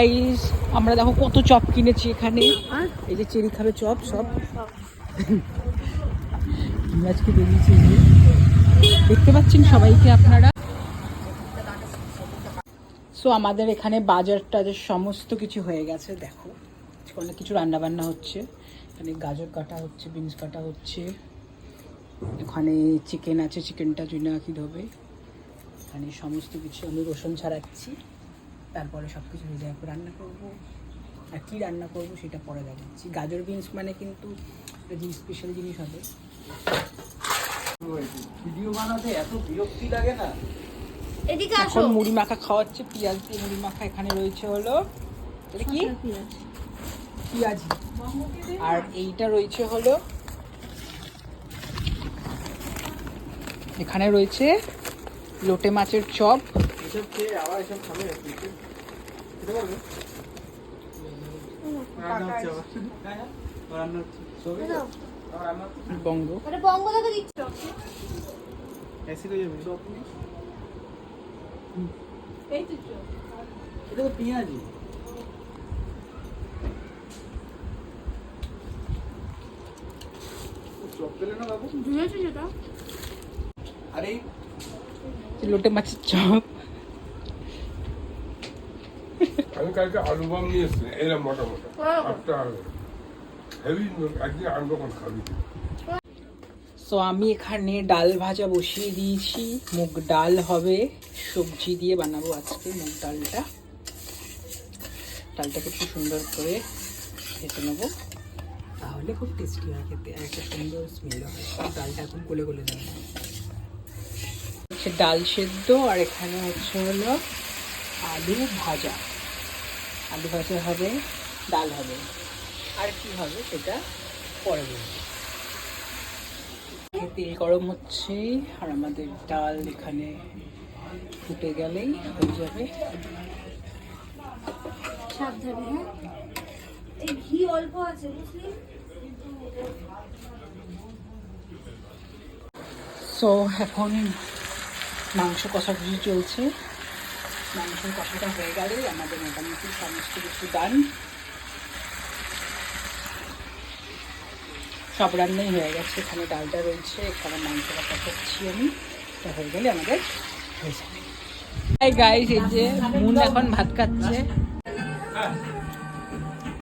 Guys, আমরা দেখো কত চপ কিনেছি এখানে। এই যে চেরি খাবে চপ সব। আজকে বেরিয়েছি দেখতে পাচ্ছেন সবাইকে আপনারা? সো আমাদের এখানে বাজার টাজার সমস্ত কিছু হয়ে গেছে দেখো। অনেক কিছু রান্না বান্না হচ্ছে। এখানে গাজর কাটা হচ্ছে বিনস কাটা হচ্ছে। এখানে চিকেন আছে চিকেনটা জুইনা কি ধোবে এখানে সমস্ত কিছু আমি রসুন ছাড়াচ্ছি। তারপরে সব কিছু হয়ে যাওয়ার পর রান্না করব। আর কী রান্না করব সেটা পরে দেখাচ্ছি। গাজর বিনস মানে কিন্তু যে স্পেশাল জিনিস হবে। ভিডিও বানাতে এত বিরক্তি লাগে না? এদিকে আসো। এখন মুড়ি মাখা খাওয়াচ্ছে পেঁয়াজ দিয়ে মুড়ি মাখা এখানে রয়েছে হলো। এটা কি? পেঁয়াজি। আর এইটা রয়েছে হলো এখানে রয়েছে লোটে মাছের চপ। এসব খেয়ে আবার এসব খাবে? খেতে পারবে? হ্যাঁ হ্যাঁ। বঙ্গ। বঙ্গ থেকে দিচ্ছ। অ্যাসিড হয়ে যাবে। সব এই তো এটা তো পেঁয়াজি। চপ পেলে না বাবু? ধুয়েছো আরে। লোটে মাছের চপ। আমি কালকে আলু বাম নিয়ে এসেছি এরকম মোটা মোটা একটা হেভি একদিন আনব কোন খাবি। সো আমি এখানে ডাল ভাজা বসিয়ে দিয়েছি। মুগ ডাল হবে। সবজি দিয়ে বানাবো আজকে মুগ ডালটা। ডালটাকে একটু সুন্দর করে ভেজে নেব। তাহলে খুব টেস্টি হয় খেতে আর একটা সুন্দর স্মেল হয়। ডালটা এখন গলে গলে যাবে। হচ্ছে ডাল সেদ্ধ আর এখানে হচ্ছে হলো আলু ভাজা। আলু ভাজা হবে ডাল হবে। আর কি হবে সেটা পরে বলব। তেল গরম হচ্ছে আর আমাদের ডাল এখানে ফুটে গেলেই হয়ে যাবে। সাবধানে হ্যাঁ? ঘি অল্প আছে বুঝলি? সো এখন মাংস কষাকষি চলছে। মাংস কষাটা হয়ে গেলে আমাদের মোটামুটি সমস্ত কিছু দান সব রান্নাই হয়ে গেছে, এখানে ডালটা রয়েছে, এখানে মাংসটা করছি আমি। এটা হয়ে গেলে আমাদের হয়ে যাবে। গাইস এই যে মুন এখন ভাত খাচ্ছে।